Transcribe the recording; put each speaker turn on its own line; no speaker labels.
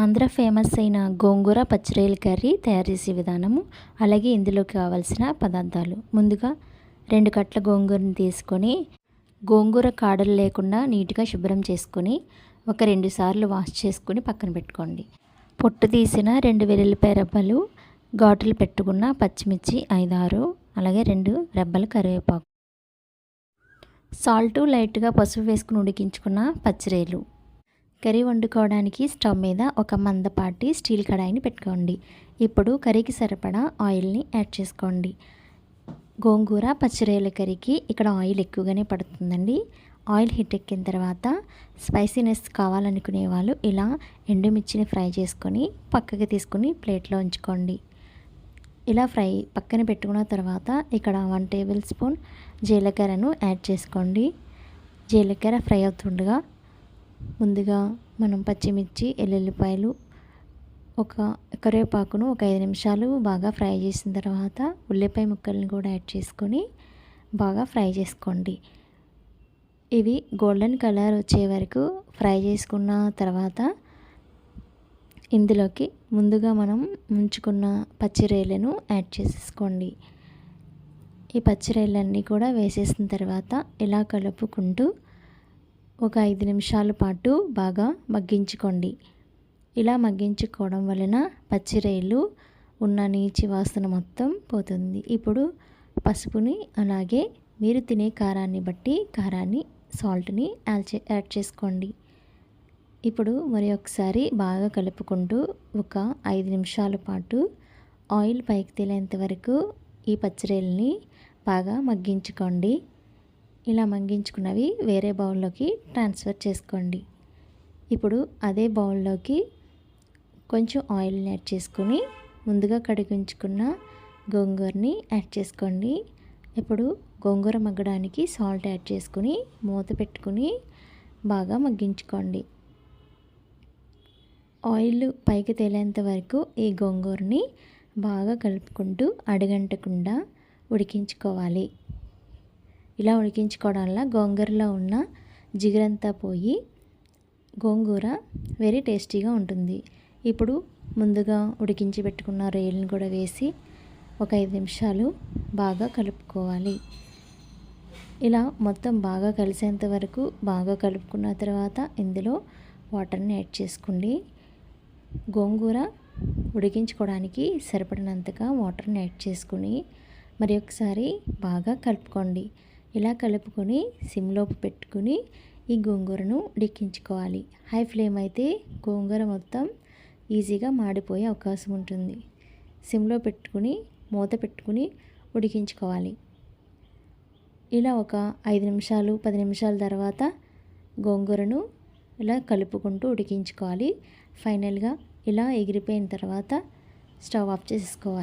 Andhra famous అయిన గోంగూర పచ్చిరొయ్యల curry తయారు చేసే విధానము అలాగే ఇందులోకి కావాల్సిన పదార్థాలు. ముందుగా రెండు కట్ల గోంగూరను తీసుకొని గోంగూర కాడలు లేకుండా నీట్గా శుభ్రం చేసుకొని ఒక రెండు సార్లు వాష్ చేసుకొని పక్కన పెట్టుకోండి. పొట్టు తీసిన రెండు వెల్లుల్లిపాయ రెబ్బలు ఘాటులు పెట్టుకున్న పచ్చిమిర్చి ఐదారు అలాగే రెండు రెబ్బలు కరివేపాకు. సాల్టు లైట్గా పసుపు వేసుకుని ఉడికించుకున్న పచ్చిరేలు. కర్రీ వండుకోవడానికి స్టవ్ మీద ఒక మందపాటి స్టీల్ కడాయిని పెట్టుకోండి. ఇప్పుడు కర్రీకి సరిపడా ఆయిల్ని యాడ్ చేసుకోండి. గోంగూర పచ్చిరేల కర్రీకి ఇక్కడ ఆయిల్ ఎక్కువగానే పడుతుందండి. ఆయిల్ హీట్ ఎక్కిన తర్వాత స్పైసీనెస్ కావాలనుకునే వాళ్ళు ఇలా ఎండుమిర్చిని ఫ్రై చేసుకొని పక్కకి తీసుకుని ప్లేట్లో ఉంచుకోండి. ఇలా ఫ్రై పక్కన పెట్టుకున్న తర్వాత ఇక్కడ వన్ టేబుల్ స్పూన్ జీలకర్రను యాడ్ చేసుకోండి. జీలకర్ర ఫ్రై అవుతుండగా ముందుగా మనం పచ్చిమిర్చి ఎల్లుల్లిపాయలు ఒక కరివేపాకును ఒక ఐదు నిమిషాలు బాగా ఫ్రై చేసిన తర్వాత ఉల్లిపాయ ముక్కల్ని కూడా యాడ్ చేసుకొని బాగా ఫ్రై చేసుకోండి. ఇవి గోల్డెన్ కలర్ వచ్చే వరకు ఫ్రై చేసుకున్న తర్వాత ఇందులోకి ముందుగా మనం ఉంచుకున్న పచ్చిరేలను యాడ్ చేసేసుకోండి. ఈ పచ్చిరేలన్నీ కూడా వేసేసిన తర్వాత ఇలా కలుపుకుంటూ ఒక ఐదు నిమిషాల పాటు బాగా మగ్గించుకోండి. ఇలా మగ్గించుకోవడం వలన పచ్చిరేలు ఉన్న నీచి వాసన మొత్తం పోతుంది. ఇప్పుడు పసుపుని అలాగే మీరు తినే కారాన్ని బట్టి కారాన్ని సాల్ట్ని యాడ్ చేసుకోండి. ఇప్పుడు మరి ఒకసారి బాగా కలుపుకుంటూ ఒక ఐదు నిమిషాల పాటు ఆయిల్ పైకి తేలేంత వరకు ఈ పచ్చిరేల్ని బాగా మగ్గించుకోండి. ఇలా మంగించుకున్నవి వేరే బౌల్లోకి ట్రాన్స్ఫర్ చేసుకోండి. ఇప్పుడు అదే బౌల్లోకి కొంచెం ఆయిల్ని యాడ్ చేసుకొని ముందుగా కడిగించుకున్న గోంగూరని యాడ్ చేసుకోండి. ఇప్పుడు గోంగూర మగ్గడానికి సాల్ట్ యాడ్ చేసుకుని మూత పెట్టుకుని బాగా మగ్గించుకోండి. ఆయిల్ పైకి తేలేంత వరకు ఈ గోంగూరని బాగా కలుపుకుంటూ అడగంటకుండా ఉడికించుకోవాలి. ఇలా ఉడికించుకోవడం వల్ల గోంగూరలో ఉన్న జిగురంతా పోయి గోంగూర వెరీ టేస్టీగా ఉంటుంది. ఇప్పుడు ముందుగా ఉడికించి పెట్టుకున్న రొయ్యలను కూడా వేసి ఒక ఐదు నిమిషాలు బాగా కలుపుకోవాలి. ఇలా మొత్తం బాగా కలిసేంత వరకు బాగా కలుపుకున్న తర్వాత ఇందులో వాటర్ని యాడ్ చేసుకోండి. గోంగూర ఉడికించుకోవడానికి సరిపడినంతగా వాటర్ని యాడ్ చేసుకుని మరి ఒకసారి బాగా కలుపుకోండి. ఇలా కలుపుకొని సిమ్లో పెట్టుకుని ఈ గోంగూరను ఉడికించుకోవాలి హై ఫ్లేమ్ అయితే గోంగూర మొత్తం ఈజీగా మాడిపోయే అవకాశం ఉంటుంది. సిమ్లో పెట్టుకుని మూత పెట్టుకుని ఉడికించుకోవాలి. ఇలా ఒక ఐదు నిమిషాలు పది నిమిషాల తర్వాత గోంగూరను ఇలా కలుపుకుంటూ ఉడికించుకోవాలి. ఫైనల్గా ఇలా ఎగిరిపోయిన తర్వాత స్టవ్ ఆఫ్ చేసుకోవాలి